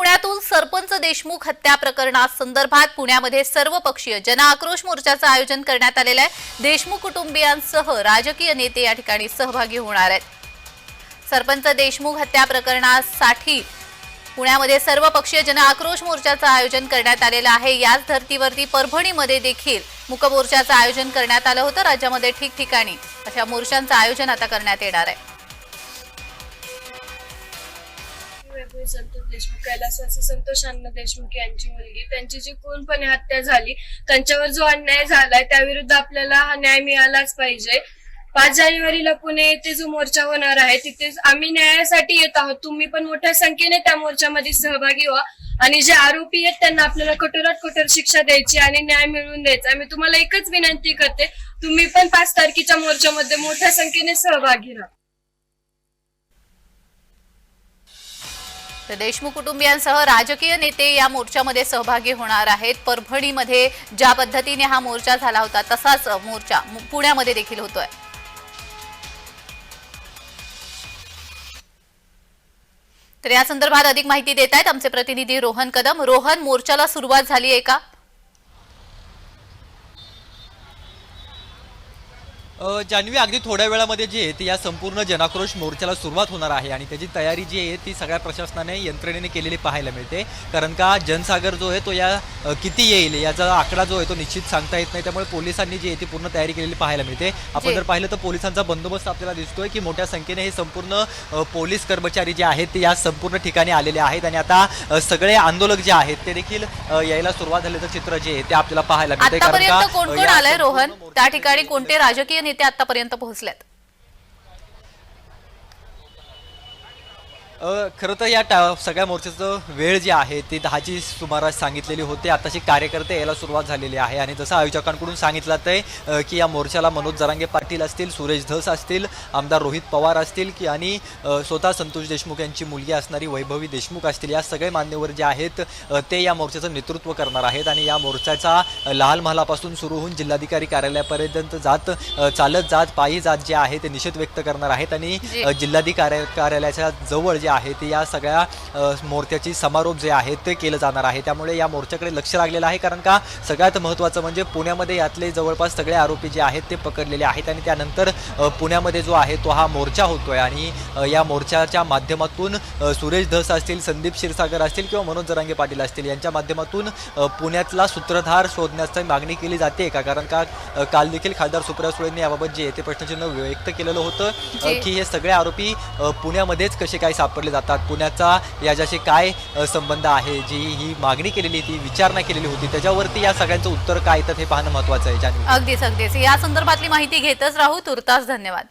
पुण्यातून सरपंच देशमुख हत्या प्रकरणासंदर्भात पुण्यामध्ये सर्वपक्षीय जनआक्रोश मोर्चाचं आयोजन करण्यात आलेलं आहे. देशमुख कुटुंबियांसह राजकीय नेते या ठिकाणी सहभागी होणार आहेत. सरपंच देशमुख हत्या प्रकरणासाठी पुण्यामध्ये सर्वपक्षीय जनआक्रोश मोर्चाचं आयोजन करण्यात आलेलं आहे. याच धर्तीवरती परभणीमध्ये देखील मुकमोर्चाचं आयोजन करण्यात आलं होतं. राज्यामध्ये ठिकठिकाणी अशा मोर्चांचं आयोजन आता करण्यात येणार आहे. वैभवी संतोष देशमुख कैलासवासी संतोष अण्णा देशमुख यांची मुलगी. त्यांची जी कोणपणे हत्या झाली त्यांच्यावर जो अन्याय झालाय त्याविरुद्ध आपल्याला हा न्याय मिळालाच पाहिजे. पाच जानेवारीला पुणे येथे जो मोर्चा होणार आहे तिथे आम्ही न्यायासाठी येत आहोत. तुम्ही पण मोठ्या संख्येने त्या मोर्चामध्ये सहभागी व्हा. आणि जे आरोपी आहेत त्यांना आपल्याला कठोरात कठोर शिक्षा द्यायची आणि न्याय मिळवून द्यायचा. मी तुम्हाला एकच विनंती करते तुम्ही पण पाच तारखेच्या मोर्चामध्ये मोठ्या संख्येने सहभागी राहा. तर देशमुख कुटुंबियांसह राजकीय नेते या मोर्चामध्ये सहभागी होणार आहेत. परभणीमध्ये ज्या पद्धतीने हा मोर्चा झाला होता तसाच मोर्चा पुण्यामध्ये देखील होतोय. तर या संदर्भात अधिक माहिती देत आहेत आमचे प्रतिनिधी रोहन कदम. रोहन मोर्चाला सुरुवात झाली आहे का? जान्हवी अगदी थोड्या वेळामध्ये जी आहे ती या संपूर्ण जनाक्रोश मोर्चाला सुरुवात होणार आहे आणि त्याची तयारी जी आहे ती सगळ्या प्रशासनाने यंत्रणेने केलेली पाहायला मिळते. कारण का जनसागर जो आहे तो या किती येईल याचा आकडा जो आहे तो निश्चित सांगता येत नाही. त्यामुळे पोलिसांनी जी आहे ती पूर्ण तयारी केलेली पाहायला मिळते. आपण. जर पाहिलं तर पोलिसांचा बंदोबस्त आपल्याला दिसतोय की मोठ्या संख्येने हे संपूर्ण पोलीस कर्मचारी जे आहेत ते या संपूर्ण ठिकाणी आलेले आहेत आणि आता सगळे आंदोलक जे आहेत ते देखील यायला सुरुवात झाल्याचं चित्र जे आहे ते आपल्याला पाहायला मिळते कारण का कोण कोण आलंय रोहन? त्या ठिकाणी कोणते राजकीय नेते आतापर्यंत पोहोचल्यात. खरं तर या टा सगळ्या मोर्चाचं वेळ जी आहे ती दहाची सुमारास सांगितलेली होती. आताशी कार्यकर्ते यायला सुरुवात झालेली आहे. आणि जसं आयोजकांकडून सांगितलं आहे अ, की या मोर्चाला मनोज जरांगे पाटील असतील सुरेश धस असतील आमदार रोहित पवार असतील की आणि स्वतः संतोष देशमुख यांची मुलगी असणारी वैभवी देशमुख असतील. या सगळे मान्यवर जे आहेत ते या मोर्चाचं नेतृत्व करणार आहेत. आणि या मोर्चाचा लाल महालापासून सुरू होऊन जिल्हाधिकारी कार्यालयापर्यंत जात चालत जात पायी जात जे आहे ते निषेध व्यक्त करणार आहेत. आणि जिल्हाधिकारी कार्यालयाच्या जवळ जे आहे ते या सगळ्या मोर्चाची समारोप जे आहे ते केलं जाणार आहे त्यामुळे या मोर्चाकडे लक्ष लागलेलं आहे कारण का सगळ्यात महत्त्वाचं म्हणजे पुण्यामध्ये यातले जवळपास सगळे आरोपी जे आहेत ते पकडलेले आहेत आणि त्यानंतर पुण्यामध्ये जो आहे तो हा मोर्चा होतोय आणि या मोर्चाच्या माध्यमातून सुरेश धस असतील संदीप क्षीरसागर असतील किंवा मनोज जरांगे पाटील असतील यांच्या माध्यमातून पुण्यातला सूत्रधार शोधण्याची मागणी केली जाते का कारण का काल देखील खासदार सुप्रिया सुळेंनी याबाबत जे ते प्रश्नचिन्ह व्यक्त केलेलं होतं. की हे सगळे आरोपी पुण्यामध्येच कसे काय सापडले जातात. पुण्याचा याच्याशी काय संबंध आहे? जी ही मागणी केलेली ती विचारणा केलेली होती त्याच्यावरती या सगळ्यांचं उत्तर काय? येतं हे पाहणं महत्वाचं आहे. अगदीच अगदीच. या संदर्भातली माहिती घेतच राहू. तुर्तास धन्यवाद.